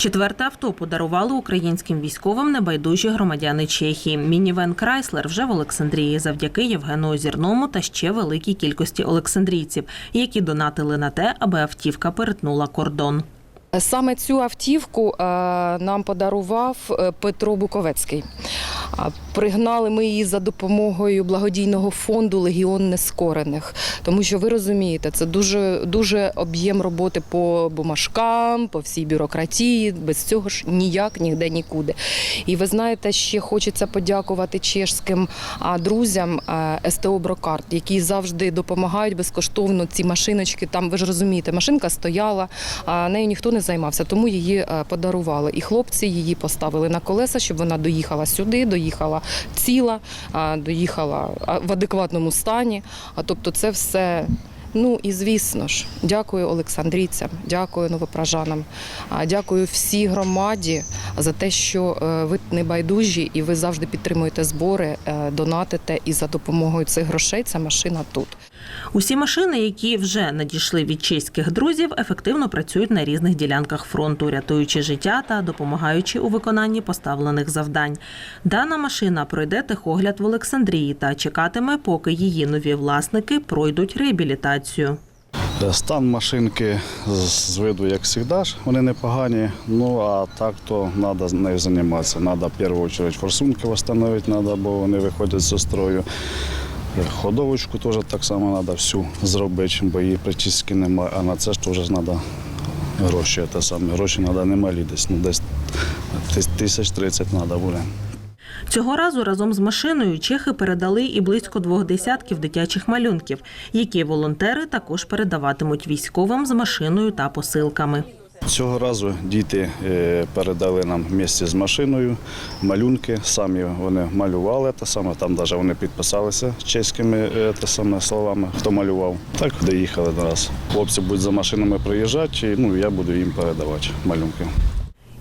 Четверте авто подарували українським військовим небайдужі громадяни Чехії. Мінівен Крайслер вже в Олександрії завдяки Євгену Озірному та ще великій кількості олександрійців, які донатили на те, аби автівка перетнула кордон. Саме цю автівку е, нам подарував е, Петро Буковецький. Пригнали ми її за допомогою благодійного фонду Легіон Нескорених, тому що ви розумієте, це дуже дуже об'єм роботи по бумажкам, по всій бюрократії. Без цього ж ніяк, ніде, нікуди. І ви знаєте, ще хочеться подякувати чешським друзям СТО Брокарт, які завжди допомагають безкоштовно ці машиночки. Там ви ж розумієте, машинка стояла, а нею ніхто не займався, тому її е, подарували. І хлопці її поставили на колеса, щоб вона доїхала сюди, доїхала ціла, доїхала в адекватному стані. А тобто, це все. Ну і звісно ж, дякую Олександрійцям, дякую новопражанам, дякую всій громаді за те, що е, ви не байдужі і ви завжди підтримуєте збори, е, донатите. І за допомогою цих грошей ця машина тут. Усі машини, які вже надійшли від чеських друзів, ефективно працюють на різних ділянках фронту, рятуючи життя та допомагаючи у виконанні поставлених завдань. Дана машина пройде техогляд в Олександрії та чекатиме, поки її нові власники пройдуть реабілітацію. Стан машинки з виду, як завжди, ж, вони непогані. Ну а так то треба нею займатися. Треба в першу чергу форсунки встановити, треба, бо вони виходять з строю. Ходовочку теж так само треба всю зробити, бо її практично немає. А на це ж теж треба гроші. Те саме. Гроші треба немалі десь, ну десь тисяч тридцять треба буде. Цього разу разом з машиною чехи передали і близько двох десятків дитячих малюнків, які волонтери також передаватимуть військовим з машиною та посилками. Цього разу діти е, передали нам в місті з машиною малюнки. Самі вони малювали те саме. Там навіть вони підписалися чеськими е, те саме словами. Хто малював, так доїхали до нас. Хлопці будуть за машинами приїжджати, і ну я буду їм передавати малюнки.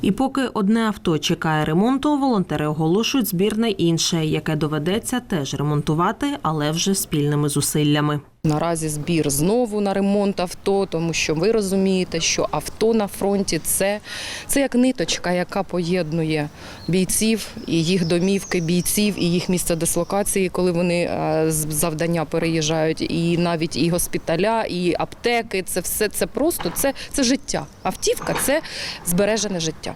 І поки одне авто чекає ремонту, волонтери оголошують збір на інше, яке доведеться теж ремонтувати, але вже спільними зусиллями. Наразі збір знову на ремонт авто, тому що ви розумієте, що авто на фронті це, це як ниточка, яка поєднує бійців і їх домівки, бійців і їх місце дислокації, коли вони е, завдання переїжджають, і навіть і госпіталя, і аптеки. Це все це просто це, це життя. Автівка це збережене життя.